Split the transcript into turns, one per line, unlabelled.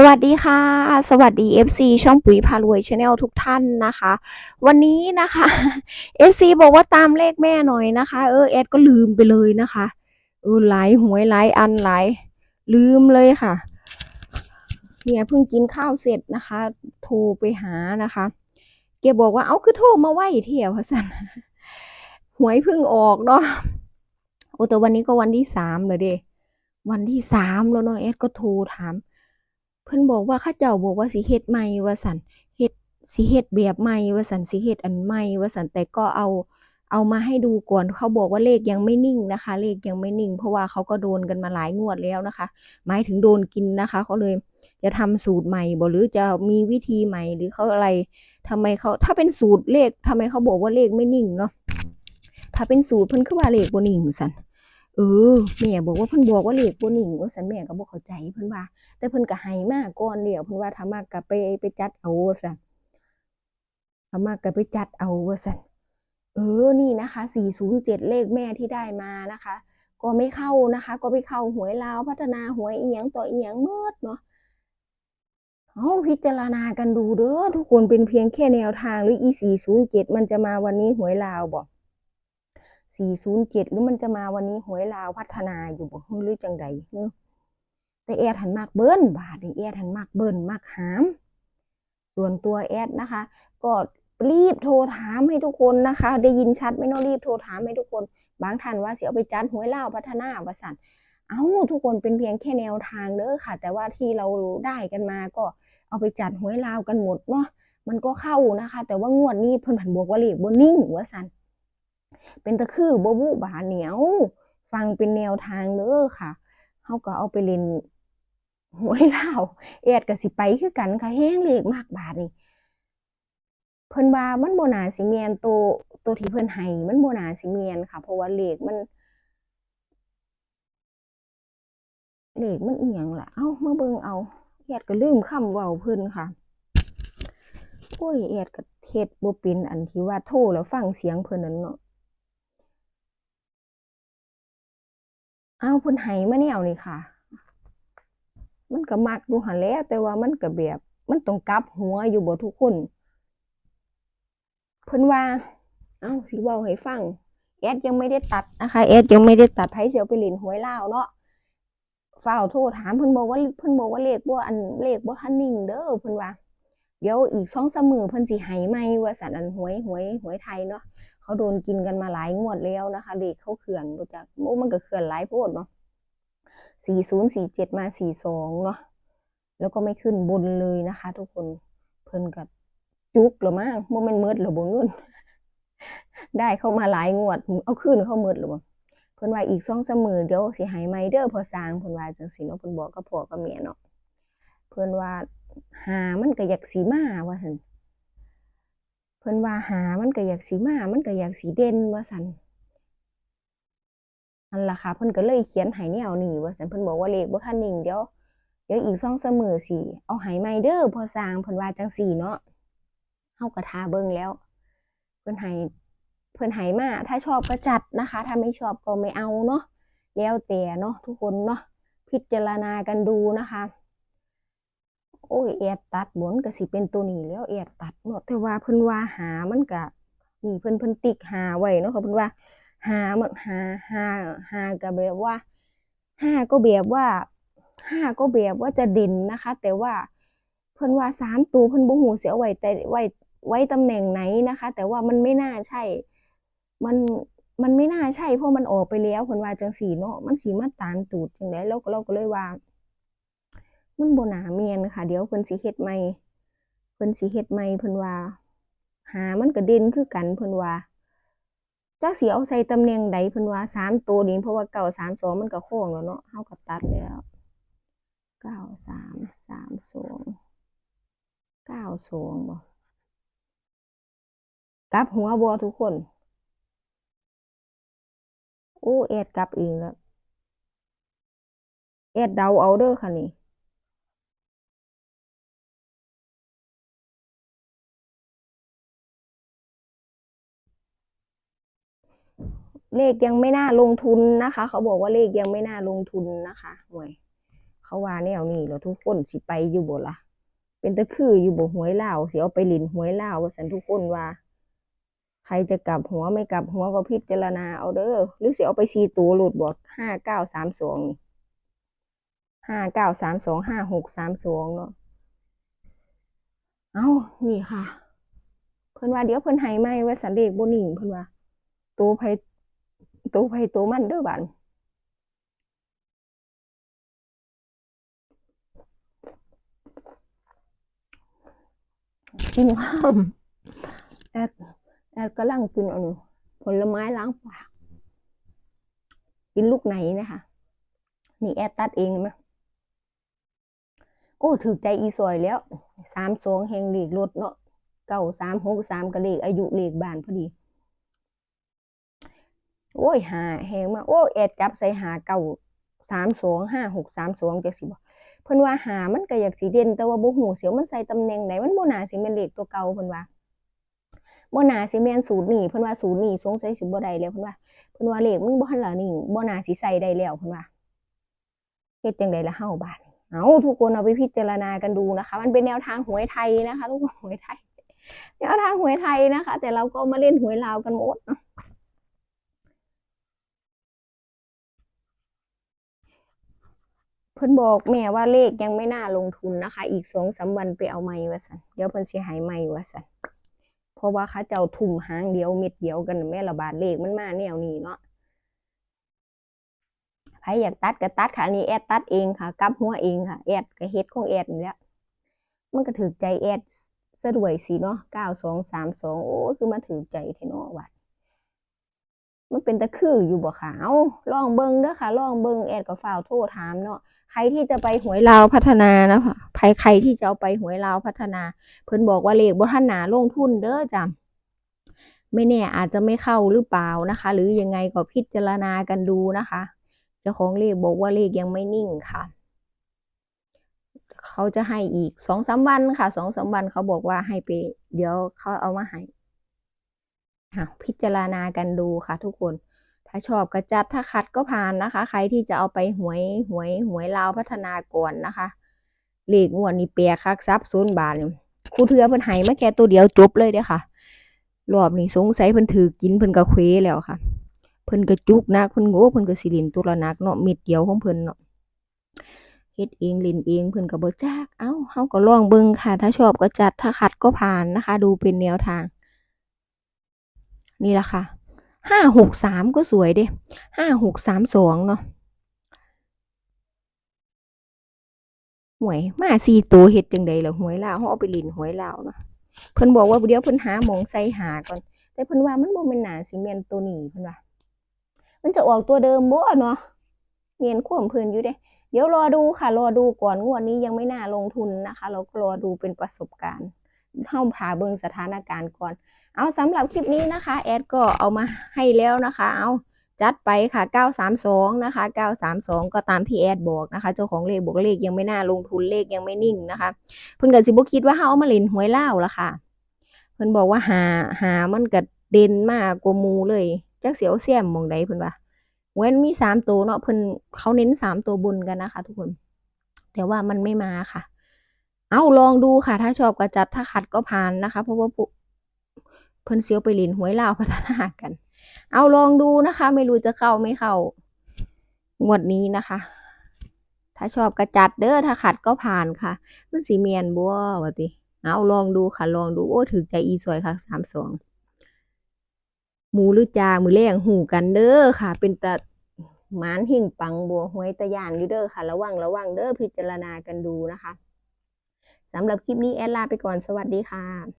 สวัสดีค่ะ สวัสดี FC ช่องปุ๋ยพารวยชาแนลทุกท่านนะคะ วันนี้นะคะ FC บอกว่าตามเลขแม่หน่อยนะคะ เออแอดก็ลืมไปเลยนะคะเออหลายหวยหลายอันหลายลืมเลยค่ะ เนี่ยเพิ่งกินข้าวเสร็จนะคะ โทรไปหานะคะแกบอกว่าเอาคือโทรมาไหวเที่ยวพะสันหวยเพิ่งออกเนาะโอ้แต่วันนี้ก็วันที่สามเลยเด้วันที่สามแล้วเนาะแอดก็โทรถาม เพิ่นบอกว่าข้าเจ้าบอกว่าสิเฮ็ดใหม่ว่าซั่นเฮ็ดสิเฮ็ดแบบใหม่ว่าซั่นสิเฮ็ดอันใหม่ว่าซั่นแต่ก็เอาเอามาให้ดูก่อนเขาบอกว่าเลขยังไม่นิ่งนะคะ เลขยังไม่นิ่ง เพราะว่าเขาก็โดนกันมาหลายงวดแล้วนะคะ หมายถึงโดนกินนะคะเขาเลยจะทำสูตรใหม่บ่หรือจะมีวิธีใหม่หรือเขาอะไรทำไมเขาถ้าเป็นสูตรเลขทำไมเขาบอกว่าเลขไม่นิ่งเนาะถ้าเป็นสูตรเพิ่นคือว่าเลขบ่นิ่งซั่น เออแม่บอกว่าเพิ่นบอกว่าเลขบ่นิ่งว่าซั่นแม่ก็บ่เข้าใจเพิ่นว่า แต่เพิ่นก็ให้มาก่อนแล้วเพิ่นว่าถ้ามักก็ไปไปจัดเอาว่าซั่นถ้ามักก็ไปจัดเอาว่าซั่นเออนี่นะคะ407เลขแม่ที่ได้มานะคะ ก็ไม่เข้านะคะ ก็ไปเข้าหวยลาวพัฒนาหวยอีหยังต่ออีหยังเมิดเนาะเอาพิจารณากันดูเด้อทุกคนเป็นเพียงแค่แนวทางหรืออี407มันจะมาวันนี้หวยลาวบ่ 407หรือมันจะมาวันนี้หวยลาวพัฒนาอยู่บ่หรือจังใดแต่แอดหันมากเบิ้ลบาทนี่แอดหันมากเบิ้ลมากหาม ส่วนตัวแอดนะคะ ก็รีบโทรถามให้ทุกคนนะคะ ได้ยินชัดไหม่น้องรีบโทรถามให้ทุกคน บางท่านว่าเสิเอาไปจัดหวยลาวพัฒนาประสันเอ้าทุกคนเป็นเพียงแค่แนวทางเด้อค่ะ แต่ว่าที่เราได้กันมาก็เอาไปจัดหวยลาวกันหมดเนาะมันก็เข้านะคะ แต่ว่างวดนี้เพิ่นผันบอกว่าเลขบ่นิ่งว่าสัน เป็นตะคือบ่บุบาเหนียว ฟังเป็นแนวทางเด้อค่ะเขาก็เอาไปเล่นหวยลาแอดก็สิไปคือกันค่ะแห้งเลขมากบาทนี่เพิ่นว่ามันบ่น่าสิแม่นโตโตวที่เพิ่นให้มันบ่น่าสิแม่นค่ะ เพราะว่าเลขมันเลขมันอีหยังล่ะเอ้ามาเบิ่งเอาแอดก็ลืมคำเว้าเพิ่นค่ะโอ้ยแอดก็เฮ็ดบ่เป็นอันที่ว่าโทรแล้วฟังเสียงเพิ่นนั่นเนาะ เอาพิ่นให้มาแนวนี่ค่ะ มันก็มักอยู่หั่นแล้ว แต่ว่ามันก็แบบมันต้องกลับหัวอยู่บ่ทุกคนเพิ่นว่า เอ้าสิเว้าให้ฟังแอดยังไม่ได้ตัดนะคะแอดยังไม่ได้ตัดไผสิเอาไปเล่นหวยลาวเนาะฝ้าโทรถามเพิ่นบอกว่าเพิ่นบอกว่าเลขบ่อันเลขบ่ทันนิ่งเด้อเพิ่นว่า เดี๋ยวอีก2-3มื้อเพิ่นสิให้ใหม่ว่าซั่นอันหวยหวยหวยไทยเนาะ เขาโดนกินกันมาหลายงวดแล้วนะคะเลขเขาเขื่อนบ่จักโอ้มันก็เขื่อนหลายโพดเนาะสี่ศูนย์สี่เจ็ดมาสี่สองเนาะแล้วก็ไม่ขึ้นบนเลยนะคะ ทุกคนเพิ่นกับจุกหรือมั้งโมเมนเมิดหรือบ่เงินได้เข้ามาหลายงวด เอาคืนเข้าเมิดหรือบ่เพิ่นว่าอีกสองสมือเดี๋ยวสิให้ใหม่เด้อพอสร้างเพิ่นว่าจังซี่เนาะเพิ่นบอกกับพ่อกับแม่เนาะเพิ่นว่าหามันก็อยากสิมาว่าซั่น เพิ่นว่าหามันก็อยากสิมา มันก็อยากสิเด่นว่าซั่นนั่นล่ะค่ะเพิ่นก็เลยเขียนให้แนวนี้ว่าซั่นเพิ่นบอกว่าเลขบ่ทันนิ่งเดี๋ยวเดี๋ยวอีก2-3มื้อสิเอาให้ใหม่เด้อพอสร้างเพิ่นว่าจังซี่เนาะเฮาก็ทาเบิ่งแล้ว เพิ่นให้เพิ่นให้มาถ้าชอบก็จัดนะคะ ถ้าไม่ชอบก็ไม่เอาเนาะแล้วแต่เนาะทุกคนเนาะพิจารณากันดูนะคะ โอ้ยแอดตัดบนก็สิเป็นตัวนี้แล้วแอดตัดเนาะแต่ว่าเพิ่นว่าหามันก็นี่เพิ่นเพิ่นติ๊กหาไว้เนาะค่ะเพิ่นว่า หามันหาหาหาก็แบบว่าห้าก็แบบว่าห้าก็แบบว่าจะเด่นนะคะ แต่ว่าเพิ่นว่าสามตัวเพิ่นบ่ฮู้สิเอาไว้แต่ไว้ไว้ตำแหน่งไหนนะคะ แต่ว่ามันไม่น่าใช่ มันมันไม่น่าใช่เพราะมันออกไปแล้วเพิ่นว่าจังซี่เนาะมันสิมาตามตูดจังได๋เราก็เราก็เลยว่า มันบ่น่าแม่นค่ะ เดี๋ยวเพิ่นสิเฮ็ดใหม่เพิ่นสิเฮ็ดใหม่เพิ่นว่า หามันก็เด่นคือกันเพิ่นว่าจักสิเอาใส่ตำแหน่งใดเพิ่นว่าสามตัวนี้เพราะว่าเก้าสามสองมันก็โค้งแล้วเนาะเฮาก็ตัดแล้วเก้าสามสามสองเก้าสองบ่กลับหัวบ่ทุกคนโอ้แอดกลับเองแล้วแอดเดาเอาเด้อค่ะนี่ เลขยังไม่น่าลงทุนนะคะ เขาบอกว่าเลขยังไม่น่าลงทุนนะคะหวยเขาว่าแนวนี้แล้วทุกคนสิไปอยู่บ่ละเป็นตะคืออยู่บ่หวยเลาสิเอาไปเลินหวยเลาว่าซั่นทุกคนว่า ใครจะกลับหัวไม่กลับหัวก็พิจารณาเอาเด้อหรือสิเอาไป4ตัวโลดบ่5932นี่5932 5632เก้าสามสองห้าหกสามสองเนาะเอ้านี่ค่ะ เพิ่นว่าเดี๋ยวเพิ่นให้ใหมว่าซั่นเลขบ่นิ่งเพิ่นว่าตัวไผ ตัวไผตัวมันเด้อบัดกินข้าวแอดแอดกำลังกินอันผลไม้ล้างปาก กินลูกไหนนะคะ นี่แอดตัดเองไหมโอ้ถือใจอีสวยแล้วสามสองแห่งเลขรถเนาะเก้าสามหกสามกระเลขอายุเลขบานพอดี โอ้ยหาแหงมาโอ้แอดจับใส่หาเก้าสามสองห้าหกสามสองจังสิบ่เพิ่นว่าหามันก็อยากสิเด่นแต่ว่าบ่ฮู้เสียวมันใส่ตำแหน่งไหนมันบ่น่าสิแม่นเลขตัวเก่าเพิ่นว่าบ่น่าสิแม่นสูตรนี้เพิ่นว่าสูตรนี้สงสัยสิบ่ได้แล้วเพิ่นว่าเพิ่นว่าเลขมันบ่ทันละนี่บ่น่าสิใส่ได้แล้วเพิ่นว่าเฮ็ดจังได๋ละเฮาบาดเอาทุกคนเอาไปพิจารณากันดูนะคะ มันเป็นแนวทางหวยไทยนะคะทุกคนหวยไทยแนวทางหวยไทยนะคะ แต่เราก็มาเล่นหวยลาวกันหมดเนาะ เพิ่นบอกแม่ว่าเลขยังไม่น่าลงทุนนะคะ อีกสองสามวันไปเอาไม้ว่าสันเดี๋ยวเพิ่นเสิหายไม้ว่าสันเพราะว่าเขาเจ้าทุ่มหางเดียวเม็ดเดียวกันแม่ระบาดเลขมันมาแนวนี้เนาะใครอยากตัดก็ตัดค่ะนนี้แอดตัดเองค่ะกับหัวเองค่ะแอดก็เฮ็ดของแอดนี่แหละมันก็ถือใจแอดซะดวยสิเนาะเก้าสองสามสองโอ้คือมาถือใจแท้เนาะวัด มันเป็นตะคืออยู่บ่ค่ะเอาลองเบิงเด้อค่ะลองเบิงแอดก็ฝ้าวโทรถามเนาะใครที่จะไปหวยลาวพัฒนานะคะใครใครที่จะเอาไปหวยลาวพัฒนา เพิ่นบอกว่าเลขบ่ทันหนาลงทุนเด้อจ้ะไม่แน่อาจจะไม่เข้าหรือเปล่านะคะ หรือยังไงก็พิจารณากันดูนะคะเจ้าของเลขบอกว่าเลขยังไม่นิ่งค่ะ เขาจะให้อีกสองสามวันค่ะสองสามวันเขาบอกว่าให้ไป เดี๋ยวเขาเอามาให้ พิจารณากันดูค่ะทุกคน ถ้าชอบก็จัดถ้าคัดก็ผ่านนะคะ ใครที่จะเอาไปหวยหวยหวยลาวพัฒนาก่อนนะคะเลขงวดนี้เปียคักซับศูนย์บาทนี่ครูเทือเพิ่นให้มาแค่ตัวเดียวจบเลยเด้อค่ะรอบนี้สงสัยเพิ่นถือกินเพิ่นก็เควแล้วค่ะ เพิ่นก็จุกนักเพิ่นโง่เพิ่นก็สิลินตัวละนักเนาะม็ดเดียวของเพิ่นเนาะเฮ็ดเองลินเองเพิ่นก็บ่จักเอ้าเฮาก็ลองเบิ่งค่ะ ถ้าชอบก็จัดถ้าขัดก็ผ่านนะคะ ดูเป็นแนวทาง นี่แหละค่ะห้าหกสามก็สวยเด้ห้าหกสามสองเนาะหวยมาสี่ตัวเฮ็ดจังใดล่ะหวยลาวเฮาเอาไปลินหวยลาวเนาะเพิ่นบอกว่าเดี๋ยวเพิ่นหาหมองใส่หาก่อน แต่เพิ่นว่ามันบ่แม่นหนาสิแม่นตัวนี้เพิ่นว่ามันจะออกตัวเดิมบ่เนาะเรียนควมเพิ่นอยู่เด้ เดี๋ยวรอดูค่ะ รอดูก่อนงวดนี้ยังไม่น่าลงทุนนะคะ เราก็รอดูเป็นประสบการณ์ เฮาหาเบิ่งสถานการณ์ก่อน เอาสำหรับคลิปนี้นะคะ แอดก็เอามาให้แล้วนะคะ เอาจัดไปค่ะ 932 นะคะ 932 ก็ตามที่แอดบอกนะคะ เจ้าของเลขบอกเลขยังไม่น่าลงทุนเลขยังไม่นิ่งนะคะเพิ่นก็สิบ่คิดว่าเฮาเอามาเล่นหวยเล่าละค่ะเพิ่นบอกว่าหาหามันก็เด่นมากกว่ามูเลยจักสิเอาแซมมองใดเพิ่นว่าเว้นมี3ตัวเนาะเพิ่นเขาเน้น3ตัวบนกันนะคะ ทุกคน แต่ว่ามันไม่มาค่ะ เอาลองดูค่ะ ถ้าชอบก็จัดถ้าขัดก็ผ่านนะคะ เพราะว่าเพิ่นเสียวไปลินหวยลาวพัฒนากัน เอาลองดูนะคะ ไม่รู้จะเข้าไม่เข้างวดนี้นะคะ ถ้าชอบก็จัดเด้อถ้าขัดก็ผ่านค่ะ มันสีเมียนบัวว่าติเอาลองดูค่ะ ลองดูโอ้ถึกใจอีสวยค่ะสามสองหมูหรือจามือแรงหูกันเด้อค่ะ เป็นตะหมานหิ่งปังบัวหวยตะยานอยู่เด้อค่ะ ระวังระวังเด้อพิจารณากันดูนะคะ สำหรับคลิปนี้แอดลาไปก่อนสวัสดีค่ะ